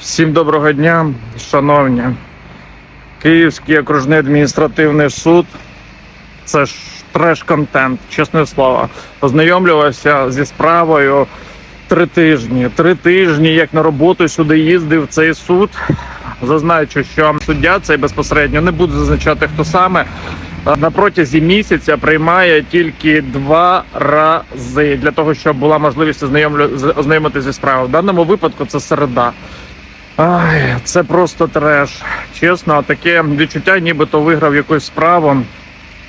Всім доброго дня, шановні. Київський окружний адміністративний суд. Це ж треш-контент, чесне слово. Познайомлювався зі справою три тижні. Три тижні, як на роботу сюди їздив цей суд. Зазначу, що суддя цей безпосередньо не буду зазначати, хто саме. На протязі місяця приймає тільки два рази для того, щоб була можливість ознайомлю- ознайомитися зі справою. В даному випадку це середа. Ай, це просто треш. Чесно, таке відчуття, нібито виграв якусь справу,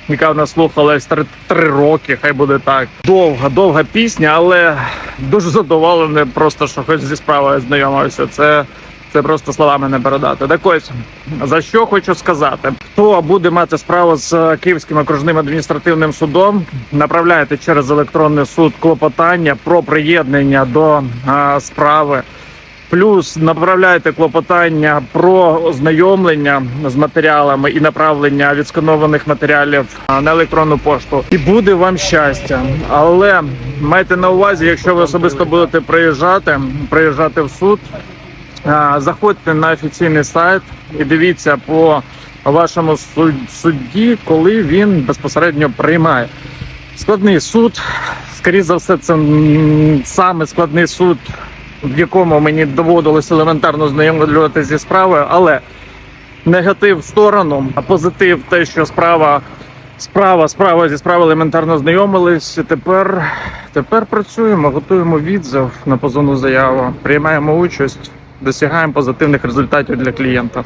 яка в нас слухалась три, три роки, хай буде так. Довга, довга пісня, але дуже задоволений, просто що хоч зі справою знайомився. Це, це просто словами не передати. Так ось за що хочу сказати, хто буде мати справу з Київським окружним адміністративним судом, направляйте через електронний суд клопотання про приєднання до а, справи. Плюс направляйте клопотання про ознайомлення з матеріалами і направлення відсканованих матеріалів на електронну пошту. І буде вам щастя. Але майте на увазі, якщо ви особисто будете приїжджати, приїжджати в суд, заходьте на офіційний сайт і дивіться по вашому суд- судді, коли він безпосередньо приймає. Складний суд, скоріше за все, це саме складний суд, в якому мені доводилось елементарно знайомлюватися зі справою, але негатив сторону, а позитив те, що справа, справа, справа зі справи елементарно знайомились. Тепер, тепер працюємо, готуємо відзив на позовну заяву, приймаємо участь, досягаємо позитивних результатів для клієнта.